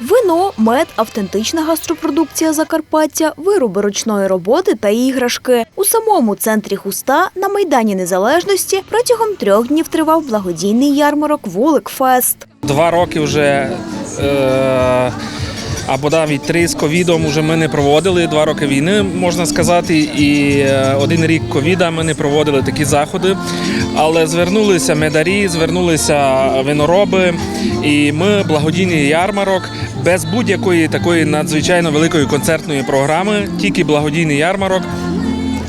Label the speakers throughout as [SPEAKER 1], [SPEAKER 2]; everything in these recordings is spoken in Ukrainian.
[SPEAKER 1] Вино, мед, автентична гастропродукція Закарпаття, вироби ручної роботи та іграшки. У самому центрі Хуста на Майдані Незалежності протягом трьох днів тривав благодійний ярмарок Вуликфест.
[SPEAKER 2] Два роки вже. Е- або навіть три з ковідом вже ми не проводили. Два роки війни можна сказати, і е, один рік ковіда ми не проводили такі заходи. Але звернулися медарі, звернулися винороби, і ми благодійний ярмарок без будь-якої такої надзвичайно великої концертної програми, тільки благодійний ярмарок.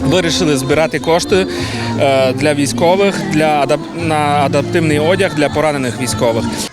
[SPEAKER 2] Вирішили збирати кошти е, для військових, для на адаптивний одяг для поранених військових.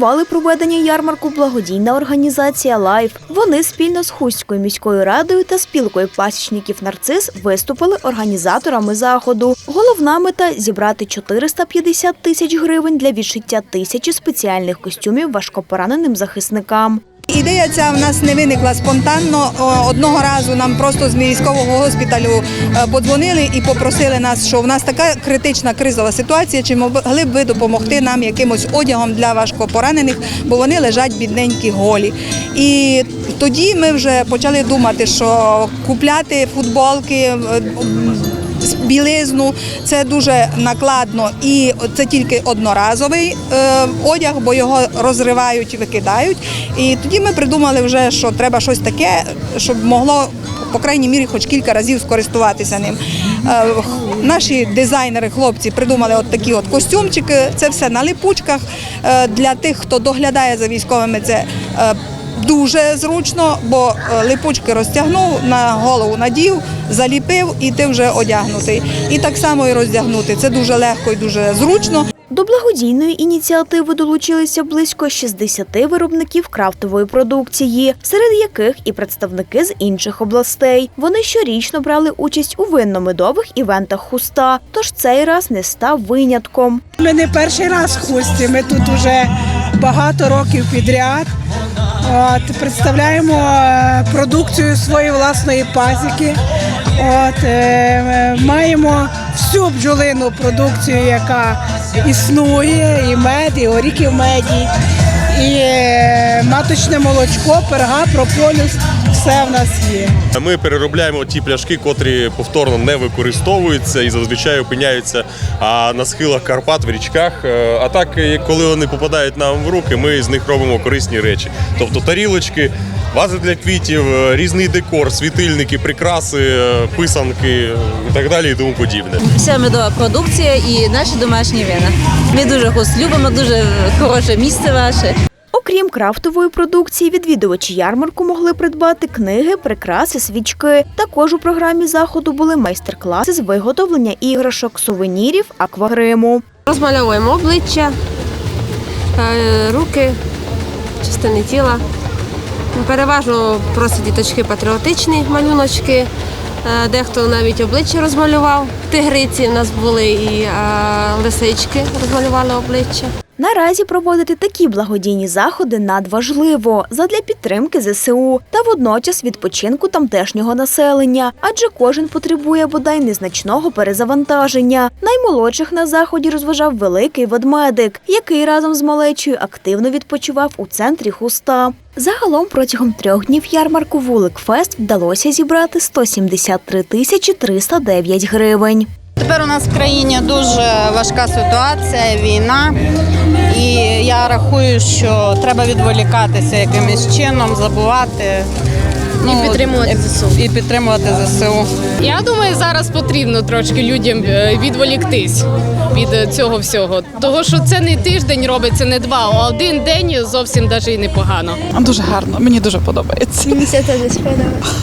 [SPEAKER 1] Ініціювали проведення ярмарку благодійна організація Лайф. Вони спільно з Хустською міською радою та спілкою пасічників Нарцис виступили організаторами заходу. Головна мета зібрати 450 тисяч гривень для відшиття тисячі спеціальних костюмів важкопораненим захисникам.
[SPEAKER 3] Ідея ця в нас не виникла спонтанно. Одного разу нам просто з військового госпіталю е, подзвонили і попросили нас, що в нас така критична кризова ситуація, чи могли б ви допомогти нам якимось одягом для важкопоранених, бо вони лежать бідненькі голі. І тоді ми вже почали думати, що купляти футболки. Білизну це дуже накладно і це тільки одноразовий е, одяг, бо його розривають і викидають. І тоді ми придумали вже, що треба щось таке, щоб могло. По крайній мірі, хоч кілька разів скористуватися ним. Е, Наші дизайнери, хлопці, придумали от такі от костюмчики. Це все на липучках. Е, Для тих, хто доглядає за військовими, це Дуже зручно, бо липучки розтягнув, на голову надів, заліпив і ти вже одягнутий. І так само і роздягнути. Це дуже легко і дуже зручно.
[SPEAKER 1] До благодійної ініціативи долучилися близько 60 виробників крафтової продукції, серед яких і представники з інших областей. Вони щорічно брали участь у винно-медових івентах хуста, тож цей раз не став винятком.
[SPEAKER 4] Ми не перший раз в хусті. Ми тут вже багато років підряд. От, представляємо е, продукцію своєї власної пасіки. От, е, маємо всю бджолину продукцію, яка існує, і мед, і горіхи в меді, і е, маточне молочко, перга, прополіс. Все в нас є.
[SPEAKER 5] Ми переробляємо ті пляшки, котрі повторно не використовуються і зазвичай опиняються на схилах Карпат в річках. Е, А так, е, коли вони попадають нам в руки, ми з них робимо корисні речі. Тобто тарілочки, вази для квітів, е, різний декор, світильники, прикраси, е, писанки і так далі і тому подібне.
[SPEAKER 6] вся медова продукція і наші домашні вина. Ми дуже густ любимо, дуже хороше місце ваше.
[SPEAKER 1] Окрім крафтової продукції, відвідувачі ярмарку могли придбати книги, прикраси, свічки. Також у програмі заходу були майстер-класи з виготовлення іграшок, сувенірів, аквагриму.
[SPEAKER 7] Розмальовуємо обличчя, е, руки, частини тіла. Переважно просто діточки патріотичні малюночки. Е, Дехто навіть обличчя розмалював. Тигриці в нас були і е, лисички розмалювали обличчя.
[SPEAKER 1] Наразі проводити такі благодійні заходи надважливо задля підтримки ЗСУ та водночас відпочинку тамтешнього населення, адже кожен потребує бодай незначного перезавантаження. Наймолодших на заході розважав великий ведмедик, який разом з малечою активно відпочивав у центрі хуста. Загалом протягом трьох днів ярмарку Вуликфест вдалося зібрати 173 тисячі 309 гривень.
[SPEAKER 8] Тепер у нас в країні дуже важка ситуація, війна, і я рахую, що треба відволікатися якимось чином, забувати.
[SPEAKER 7] І підтримувати ЗСУ.
[SPEAKER 8] І підтримувати ЗСУ.
[SPEAKER 9] Я думаю, зараз потрібно трошки людям е, відволіктись від е, цього всього. Того, що це не тиждень робиться, не два, а один день зовсім навіть і непогано.
[SPEAKER 10] Дуже гарно, мені дуже подобається.
[SPEAKER 11] Мені це теж сподобалося.